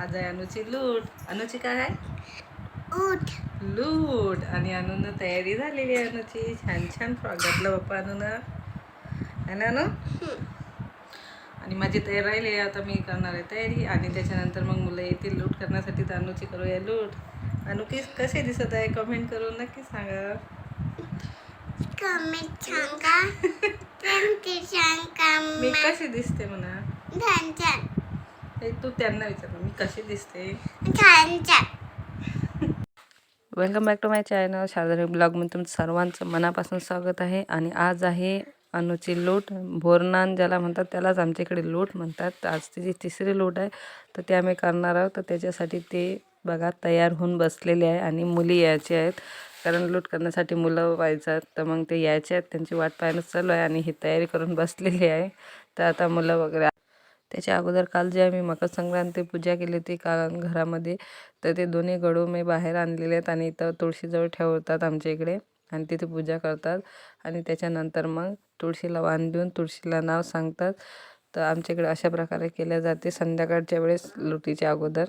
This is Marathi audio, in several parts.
आज आहे अनुची लूट. अनुची काय आहे? लूट. आणि अनुनं तयारी झालेली आहे अनुची. छान छान फ्रॉक घातलं बाप्पा अनुनं. ना अनु? आणि माझी तयारी राहिली आहे. आता मी करणार आहे तयारी. आणि त्याच्यानंतर मग मुलं येतील लूट करण्यासाठी. तर अनुची करूया लूट. अनु की कसे दिसत आहे? कमेंट करून नक्की सांगा. कमेंट सांगा. सांगा. मी कशी दिसते म्हणा? छान छान हे तू त्यांना विचार मी कशी दिसते? Welcome back to my channel Sharda ब्लॉगमध्ये तुमचं सर्वांचं मनापासून स्वागत आहे. आणि आज आहे अनुची लोट भोरनान ज्याला म्हणतात त्यालाच आमच्या इकडे लोट म्हणतात. आज तिची तिसरी लोट आहे तर ते आम्ही करणार आहोत. तर त्याच्यासाठी ते बघा तयार होऊन बसलेले आहे आणि मुली यायचे आहेत. कारण लूट करण्यासाठी मुलं पाहिजेत तर मग ते यायचे आहेत. त्यांची वाट पाहणं चालू आहे आणि ही तयारी करून बसलेली आहे. तर आता मुलं वगैरे त्याच्या अगोदर काल जे आम्ही मकर संक्रांती पूजा केली होती कारण घरामध्ये तर ते दोन्ही गडू मी बाहेर आणलेले आहेत आणि इथं तुळशीजवळ ठेवतात आमच्या इकडे आणि तिथे पूजा करतात. आणि त्याच्यानंतर मग तुळशीला वाण देऊन तुळशीला नाव सांगतात. तर आमच्या इकडे अशा प्रकारे केल्या जाते संध्याकाळच्या वेळेस लुटीच्या अगोदर.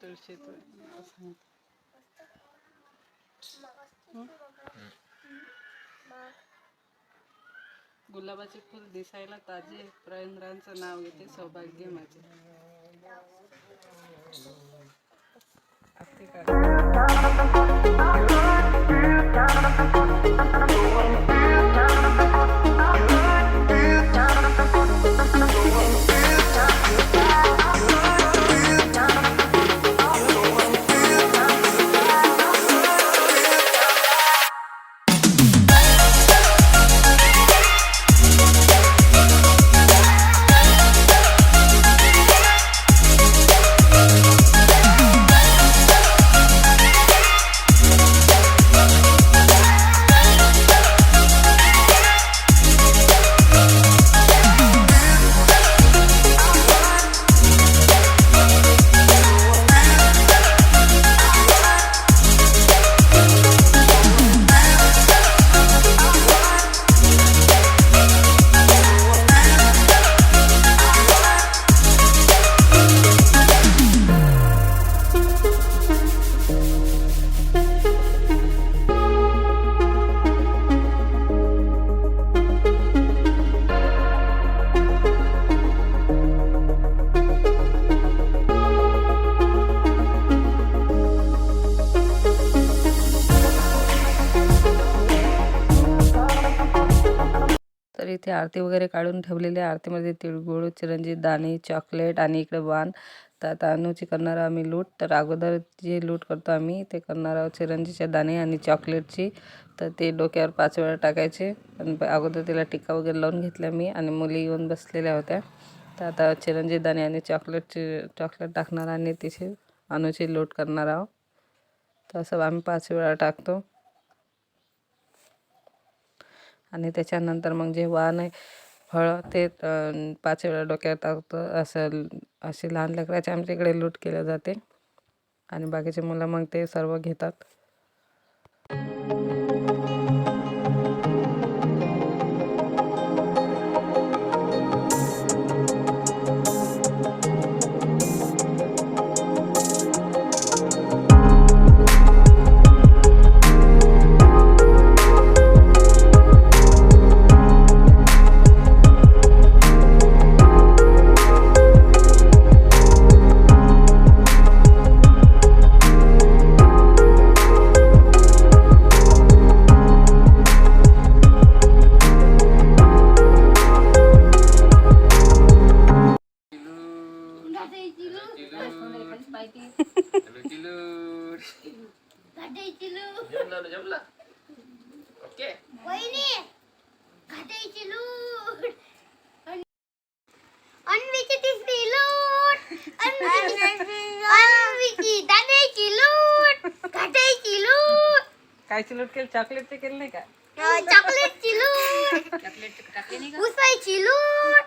तुळशी गुलाबाचे फुल दिसायला ताजे. प्रयंद्रांचं नाव येते सौभाग्य माझे. तर इथे आरती वगैरे काढून ठेवलेली आहे. आरतीमध्ये तिळगुळ चिरंजी दाणे चॉकलेट आणि इकडे वाण. तर आता करणार आहोत आम्ही लूट तर अगोदर जे लूट करतो आम्ही ते करणार आहोत चिरंजीचे दाणे आणि चॉकलेटची तर ते डोक्यावर पाच वेळा टाकायचे. आणि अगोदर तिला टिक्का वगैरे लावून घेतल्या मी आणि मुली येऊन बसलेल्या होत्या. तर आता चिरंजी दाणे आणि चॉकलेटची चॉकलेट टाकणार आणि तिचे अनुची लूट करणार आहोत. तर असं आम्ही पाच वेळा टाकतो. आणि त्याच्यानंतर मग जे वाण आहे फळं ते पाच वेळा डोक्यात टाकतं असं असे लहान लेकराचे आमच्या इकडे लूट केले जाते. आणि बाकीचे मुलं मग ते सर्व घेतात. वहिनी घाटायची लूट अन्वीची तिसरी लूट अन्वीची दादाची लूट घाटायची लूट कायची लूट केली चॉकलेटचे केले नाही का चॉकलेटची लूट उसायची लूट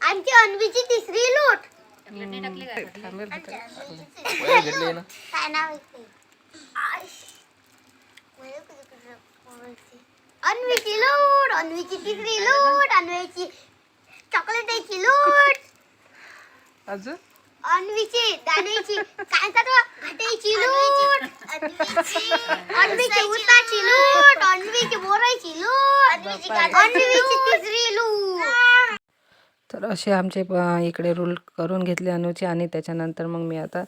आमची अन्वीची तिसरी लूट थांबेल होतं. काय नाव आहे अन्वीची लूट अन्वीची तिसरी लूट अन्वीची चॉकलेट अजून अन्वीची दाण्याची काय म्हणतात घाटायची लूट अन्वीची अन्वीची उसाची लूट अन्वीची बोरायची लूट अन्वीची तिसरी लूट तर असे आमचे इकडे रूल करून घेतले अनुचे आणि त्याच्यानंतर मग मी आता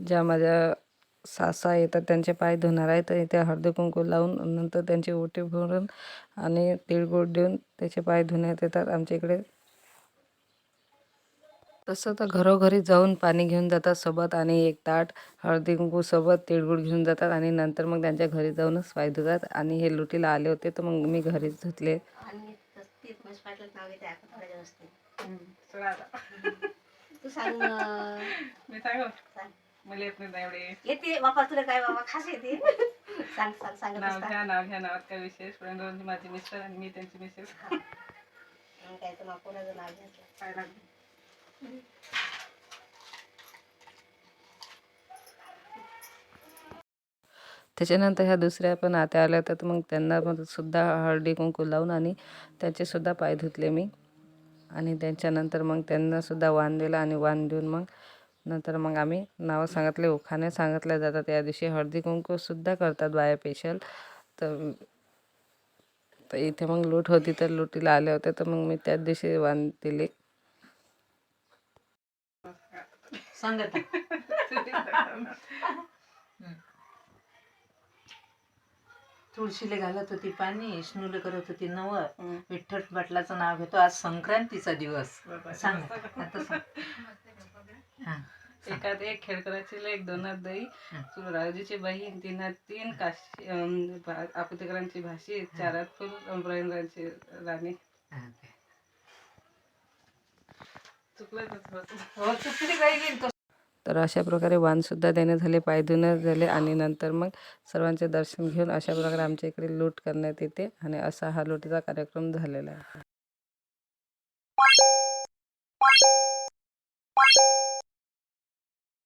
ज्या माझ्या सासा येतात त्यांचे पाय धुणार आहे. तर इथे हळदी कुंकू लावून नंतर त्यांची ओटी भरून आणि तिळगुळ देऊन त्याचे पाय धुण्यात येतात आमच्या इकडे. तसं तर घरोघरी जाऊन पाणी घेऊन जातात सोबत आणि एक ताट हळदी कुंकूसोबत तिळगुळ घेऊन जातात आणि नंतर मग त्यांच्या घरी जाऊनच पाय धुतात. आणि हे लुटीला आले होते तर मग मी घरीच धुतले. तू सांग अं, मी सांगू? सांग. मला येत नाही एवढे. येते बापा तुला काय बाबा खास येते. सांग सांग सांगत नाव असता. घ्या नाव घ्या नावात काय विशेष? पण माझे मिस्टर आणि मी त्यांची मिसेस. मग काय तर मग कोणाचं नाव घ्यायचं? काय लागलं? त्याच्यानंतर ह्या दुसऱ्या पण आत्या आल्या होत्या तर मग त्यांना पण सुद्धा हळदी कुंकू लावून आणि त्याचे सुद्धा पाय धुतले मी. आणि त्यांच्यानंतर मग त्यांना सुद्धा वाण दिलं आणि वाण देऊन मग नंतर मग आम्ही नावं सांगितले उखाणे सांगितल्या जातात. या दिवशी हळदी कुंकू सुद्धा करतात बाया स्पेशल तर तर इथे मग लूट होती तर लुटीला आले होते तर मग मी त्याच दिवशी वाण दिले. तुळशीले घालत होती पाणी विष्णूले करत होती नवर विठ्ठल पाटलाचं नाव घेतो. आज संक्रांतीचा दिवस. सांग आता सांग. हा. एकात एक खेळकराची एक दोनात दही. राजूची बहीण तिनात तीन काशी आपुतेकरांची भाशी चारात फुल अमराईंद्रांची राणी. हा. चुकलं हो चुकली पाहिजे तो तर अशा प्रकारे वाणसुद्धा देणे झाले पाय झाले आणि नंतर मग सर्वांचे दर्शन घेऊन अशा प्रकारे आमच्या इकडे लूट करण्यात येते आणि असा हा लुटीचा कार्यक्रम झालेला आहे.